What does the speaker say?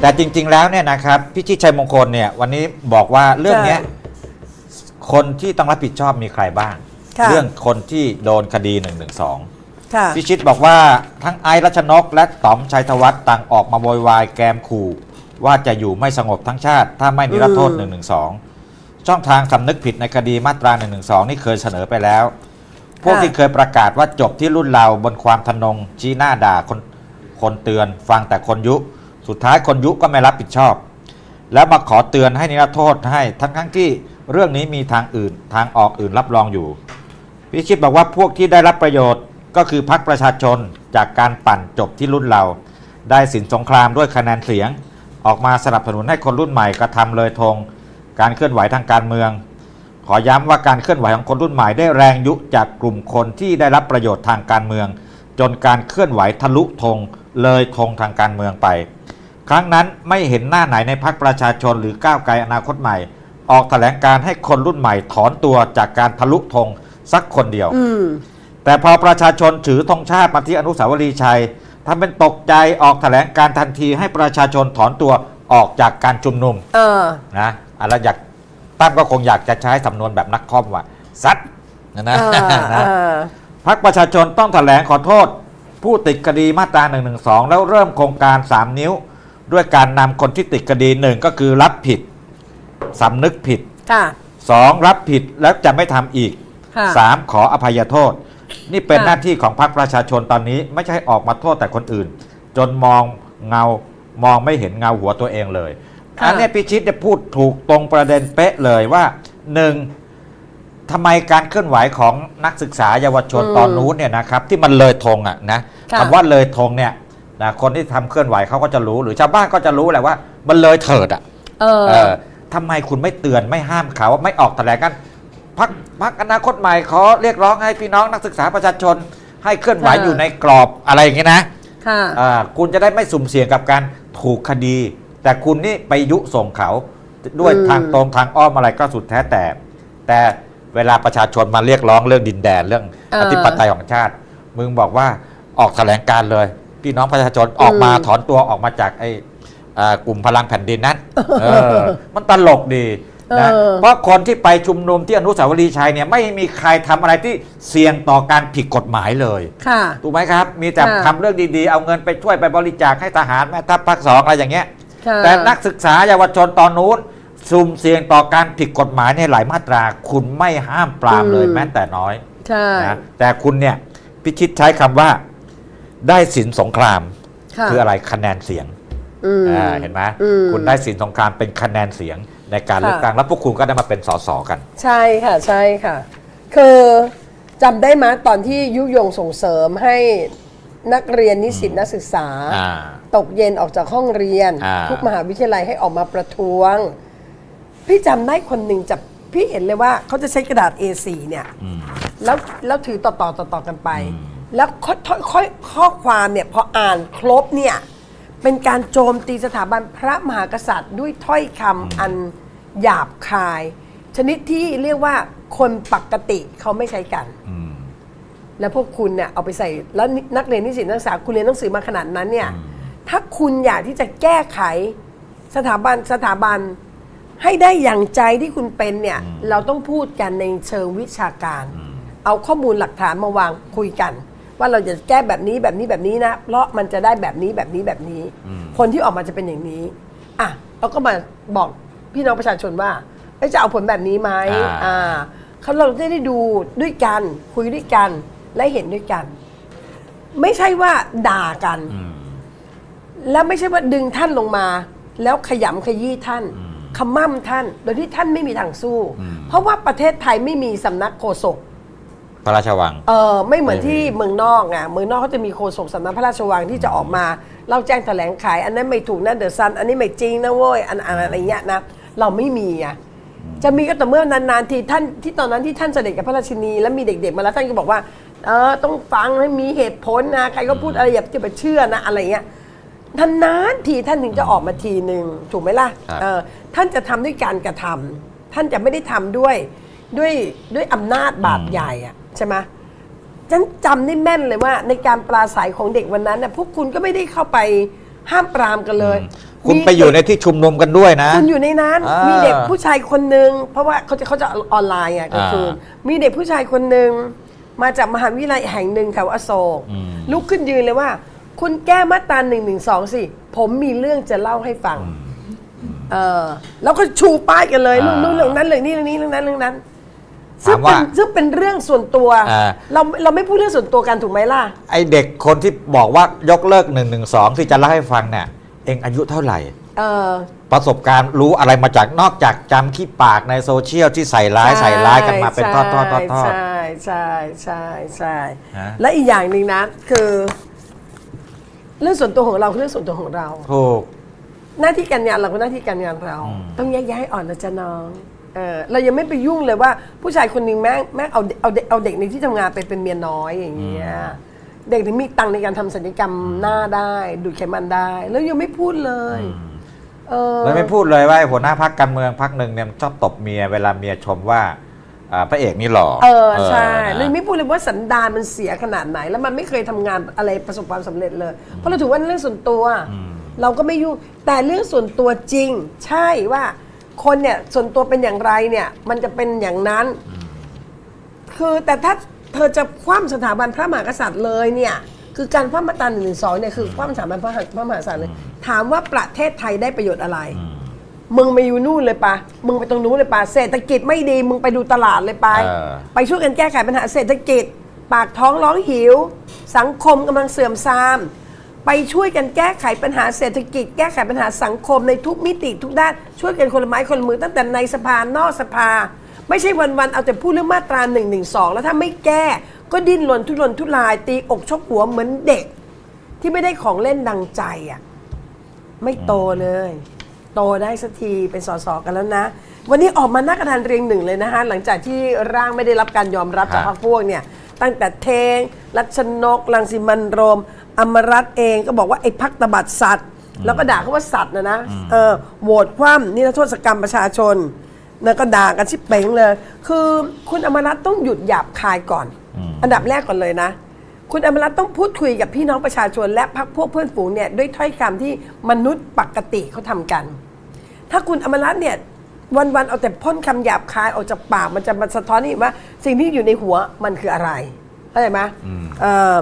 แต่จริง ๆ แล้วเนี่ยนะครับพี่ชิดชัยมงคลเนี่ยวันนี้บอกว่าเรื่องเนี้ยคนที่ต้องรับผิดชอบมีใครบ้าง ค่ะ เรื่องคนที่โดนคดี1นึค่ะ พิชิตบอกว่าทั้งไอซ์รัชนก และต๋อมชัยธวัฒน์ต่างออกมาโวยวายแกมขู่ ว่าจะอยู่ไม่สงบทั้งชาติ ถ้าไม่นิรโทษ อื1มนึช่องทางสำนึกผิดในคดีมาตรา1นึนี่เคยเสนอไปแล้ว พวกที่เคยประกาศว่าจบที่รุ่นเราบนความทนงชี้หน้าด่าคนคนเตือน ฟังแต่คนยุ สุดท้ายคนยุก็ไม่รับผิดชอบ แล้วมาขอเตือนให้นิรโทษให้ทั้งทั้งที่เรื่องนี้มีทางอื่นทางออกอื่นรับรองอยู่ พิชิตบอกว่าพวกที่ได้รับประโยชน์ก็คือพรรคประชาชนจากการปั่นจบที่รุ่นเรา ได้สินสงครามด้วยคะแนนเสียง ออกมาสนับสนุนให้คนรุ่นใหม่กระทำเลยธงการเคลื่อนไหวทางการเมือง ขอย้ำว่าการเคลื่อนไหวของคนรุ่นใหม่ได้แรงยุจากกลุ่มคนที่ได้รับประโยชน์ทางการเมือง จนการเคลื่อนไหวทะลุธงเลยธงทางการเมืองไป ครั้งนั้นไม่เห็นหน้าไหนในพรรคประชาชนหรือก้าวไกลอนาคตใหม่ ออกแถลงการให้คนรุ่นใหม่ถอนตัวจากการทะลุธงสักคนเดียว อืม แต่พอประชาชนถือธงชาติมาที่อนุสาวรีย์ชัยทำเป็นตกใจออกแถลงการทันทีให้ประชาชนถอนตัวออกจากการชุมนุม เออ นะอะไรอยากตั้มก็คงอยากจะใช้สำนวนแบบนักคอมว่าซัดนะนะเออ เอนะอ พักประชาชนต้องแถลงขอโทษ ผู้ติดคดีมาตรา1นึแล้วเริ่มโครงการ 3 นิ้ว ด้วยการนำคนที่ติดคดีหนึ่งก็คือรับผิดสำนึกผิดค่ะ 2. รับผิดแล้วจะไม่ทำอีกค่ะ 3. ขออภัยโทษ นี่เป็นค่ะ หน้าที่ของพรรคประชาชนตอนนี้ ไม่ใช่ออกมาโทษแต่คนอื่น จนมองเงามองไม่เห็นเงาหัวตัวเองเลยค่ะอันเนี้ยพิชิตเนี่ยพูดถูกตรงประเด็นเป๊ะเลยว่าหนึ่งทำไมการเคลื่อนไหวของนักศึกษาเยาวชนตอนนู้นเนี่ยนะครับ ที่มันเลยธงอะนะค่ะ คำว่าเลยธงเนี่ย นะคนที่ทำเคลื่อนไหวเขาก็จะรู้หรือชาวบ้านก็จะรู้แหละว่า มันเลยเถิดอะเออเออทำไมคุณไม่เตือนไม่ห้ามเขาไม่ออกแถลงกันพักพักอนาคตใหม่ขอเรียกร้องให้พี่น้องนักศึกษาประชาชน ให้เคลื่อนไหวค่ะอยู่ในกรอบอะไรอย่างเงี้ยนะค่ะอ่าคุณจะได้ไม่สุ่มเสี่ยงกับการถูกคดี แต่คุณนี่ไปยุส่งเขาด้วยอืมทางตรงทางอ้อมอะไรก็สุดแท้แต่ แต่เวลาประชาชนมาเรียกร้องเรื่องดินแดนเรื่องอธิปไตยของชาติ มึงบอกว่าออกแถลงการเลย พี่น้องประชาชนออกมาถอนตัวออกมาจากไอ้อ่ากลุ่มพลังแผ่นดินนั้นเออมันตลกดีนะเออเพราะคนที่ไปชุมนุมที่อนุสาวรีย์ชัยเนี่ยไม่มีใครทำอะไรที่เสี่ยงต่อการผิดกฎหมายเลยค่ะถูกไหมครับ มีแต่ค่ะทำเรื่องดีๆ เอาเงินไปช่วยไปบริจาคให้ทหารแม่ทัพภาคสองอะไรอย่างเงี้ยค่ะแต่นักศึกษาเยาวชนตอนนู้นสุ่มเสี่ยงต่อการผิดกฎหมายในหลายมาตรา คุณไม่ห้ามปรามเลยอืมแม้แต่น้อยใช่นะแต่คุณเนี่ยพิชิตใช้คำว่า ได้สินสงครามค่ะคืออะไรคะแนนเสียงอืมอ่าเห็นไหมอืมคุณได้สินสงครามเป็นคะแนนเสียงในการค่ะเลือกตั้งแล้วพวกคุณก็ได้มาเป็นสสกัน ใช่ค่ะใช่ค่ะ คือจำได้ไหมตอนที่ยุยงส่งเสริมให้นักเรียนนิสิตนักศึกษา อ่า ตกเย็นออกจากห้องเรียน อ่า ทุกมหาวิทยาลัยให้ออกมาประท้วง พี่จำได้คนหนึ่งจับพี่เห็นเลยว่าเขาจะใช้กระดาษ A4 เนี่ย อืม แล้วแล้วถือต่อต่อต่อต่อกันไป อืม แล้วค่อยค่อยข้อความเนี่ยพออ่านครบเนี่ยเป็นการโจมตีสถาบันพระมหากษัตริย์ ด้วยถ้อยคำอันหยาบคาย ชนิดที่เรียกว่าคนปกติเขาไม่ใช้กัน อืม แล้วพวกคุณเนี่ยเอาไปใส่แล้วนักเรียนนิสิตนักศึกษาคุณเรียนหนังสือมาขนาดนั้นเนี่ยถ้าคุณอยากที่จะแก้ไขสถาบันสถาบันให้ได้อย่างใจที่คุณเป็นเนี่ย เราต้องพูดกันในเชิงวิชาการ เอาข้อมูลหลักฐานมาวางคุยกัน ว่าเราจะแก้แบบนี้แบบนี้แบบนี้นะ เพราะมันจะได้แบบนี้แบบนี้แบบนี้คนที่ออกมาจะเป็นอย่างนี้อะเราก็มาบอกพี่น้องประชาชนว่าเอ้ยจะเอาผลแบบนี้ไหมอ่าอ่าเขาเราจะได้ดูด้วยกันคุยด้วยกันและเห็นด้วยกัน ไม่ใช่ว่าด่ากันอืมแล้วไม่ใช่ว่าดึงท่านลงมา แล้วขยำขยี้ท่านขมั่มท่าน โดยที่ท่านไม่มีทางสู้อืมเพราะว่าประเทศไทยไม่มีสำนักโฆษก พระราชวัง เออไม่เหมือนไม่มีที่เมืองนอกไงเมืองนอกเขาจะมีโฆษกสำนักพระราชวังที่จะออกมาเล่าแจ้งแถลงขาย อันนั้นไม่ถูกนะเดอะซันอันนี้ไม่จริงนะเว้ยอันอันอะไรเงี้ยนะเราไม่มีไงจะมีก็แต่เมื่อนานๆทีท่านที่ตอนนั้นที่ท่านเสด็จกับพระราชินี แล้วมีเด็กๆมาแล้วท่านก็บอกว่าเออต้องฟังให้มีเหตุผลนะใครก็พูดอะไรอย่าจะไปเชื่อนะอะไรเงี้ยนานๆทีท่านถึงจะออกมาทีหนึ่งถูกไหมล่ะครับ เออท่านจะทำด้วยการกระทำท่านจะไม่ได้ทำด้วยด้วยด้วยอำนาจบาดใหญ่อะ ใช่ไหมฉันจำได้แม่นเลยว่า ในการปราศัยของเด็กวันนั้นน่ะพวกคุณก็ไม่ได้เข้าไปห้ามปรามกันเลย คุณมีไปอยู่ในที่ชุมนุมกันด้วยนะ คุณอยู่ในนั้นอ่ามีมีเด็กผู้ชายคนหนึ่งเพราะว่าเขาจะเขาจะออนไลน์อะกลางคืนอ่มีเด็กผู้ชายคนหนึ่งมาจากมหาวิทยาลัยแห่งหนึ่งแถวอโศกอืมลุกขึ้นยืนเลยว่า คุณแก้มาตราหนึ่งหนึ่งสองสิผมมีเรื่องจะเล่าให้ฟังเออแล้วก็ชูป้ายกันเลยเรื่องนู้นเรื่องนั้นเรื่องนี้เรื่องนี้เรื่องนั้นเรื่องนั้น ซึ่งถามเป็ว่านซึ่งเป็นเรื่องส่วนตัว อ่า เราเราไม่พูดเรื่องส่วนตัวกันถูกไหมล่ะ ไอเด็กคนที่บอกว่ายกเลิก1นึที่จะเล่าให้ฟังเนี่ยเองอายุเท่าไหร่ เออ ประสบการณ์รู้อะไรมาจากนอกจากจำขี้ปากในโซเชียลที่ใส่ร้ายใส่ร้ายกันมาเป็นทอดทอดทอดทอดใช่ใช่ใช่ใช่ฮะ และอีกอย่างหนึ่งนะ คือ เรื่องส่วนตัวของเราคือเรื่องส่วนตัวของเรา ถูก หน้าที่การงานเราก็หน้าที่การงานเรา อืม ต้องแยกย้ายอ่อนนะจ๊ะน้อง เออเรายังไม่ไปยุ่งเลยว่าผู้ชายคนหนึงแม่งแม่งเอาเอาเด็กเอาเด็กในที่ทำงานไปเป็นเมียน้อยอย่างเงี้ยเด็กถึงมีตังค์ในการทำศัลยกรรมหน้าได้ ดูดไขมันได้ แล้วยังไม่พูดเลยเออ แล้วไม่พูดเลยว่าไอ้หัวหน้าพักการเมืองพักหนึ่งเนี่ยชอบตบเมียเวลาเมียชมว่าอ่าพระเอกนี่หล่อเออใช่นะ เลยไม่พูดเลยว่าสันดานมันเสียขนาดไหน แล้วมันไม่เคยทำงานอะไรประสบความสำเร็จเลย เพราะเราถือว่าเรื่องส่วนตัว เราก็ไม่ยุ่งแต่เรื่องส่วนตัวจริง ใช่ว่า คนเนี่ยส่วนตัวเป็นอย่างไรเนี่ย มันจะเป็นอย่างนั้น คือแต่ถ้าเธอจะคว่ำสถาบันพระมหากษัตริย์เลยเนี่ย คือการคว่ำมาตราหนึ่งหนึ่งสองเนี่ยคือคว่ำสถาบันพระมหาพระมหากษัตริย์เลย ถามว่าประเทศไทยได้ประโยชน์อะไร มึงไปอยู่นู่นเลยปะมึงไปตรงนู้นเลยปะเศรษฐกิจไม่ดี มึงไปดูตลาดเลยไป เออ ไปช่วยกันแก้ไขปัญหาเศรษฐกิจ ปากท้องร้องหิว สังคมกำลังเสื่อมทราม ไปช่วยกันแก้ไขปัญหาเศรษฐกิจ แก้ไขปัญหาสังคมในทุกมิติทุกด้านช่วยกันคนละไม้คนละมือตั้งแต่ในสภานอกสภา ไม่ใช่วันๆเอาแต่พูดเรื่องมาตรา1นึแล้วถ้าไม่แก้ก็ดิ้นรนทุรนทุราย ตีอกชกหัวเหมือนเด็ก ที่ไม่ได้ของเล่นดังใจอะไม่โตเลย โตได้สักทีเป็นสสกันแล้วนะ วันนี้ออกมาหน้ากระดานเรียงหนึ่งเลยนะคะหลังจากที่ร่างไม่ได้รับการยอมรับจากฮะพรรคพวกเนี่ยตั้งแต่เทงรัชนกลังสิมันโรม อมรัตน์เองก็บอกว่าไอ้พักตบัดสัตว์ แล้วก็ด่าเขาว่าสัตว์นะนะเออโหวตคว่ำนิรโทษกรรมประชาชนแล้วก็ด่ากันชิบเป๋งเลย คือคุณอมรัตน์ต้องหยุดหยาบคายก่อน อันดับแรกก่อนเลยนะ คุณอมรัตน์ต้องพูดคุยกับพี่น้องประชาชน และพักพวกเพื่อนฝูงเนี่ยด้วยถ้อยคำที่มนุษย์ปกติเขาทำกัน ถ้าคุณอมรัตน์เนี่ยวันๆเอาแต่พ่นคำหยาบคายออกจากปากมันจะมาสะท้อนให้เห็นว่า สิ่งที่อยู่ในหัวมันคืออะไรเข้าใจไหมเอ่อ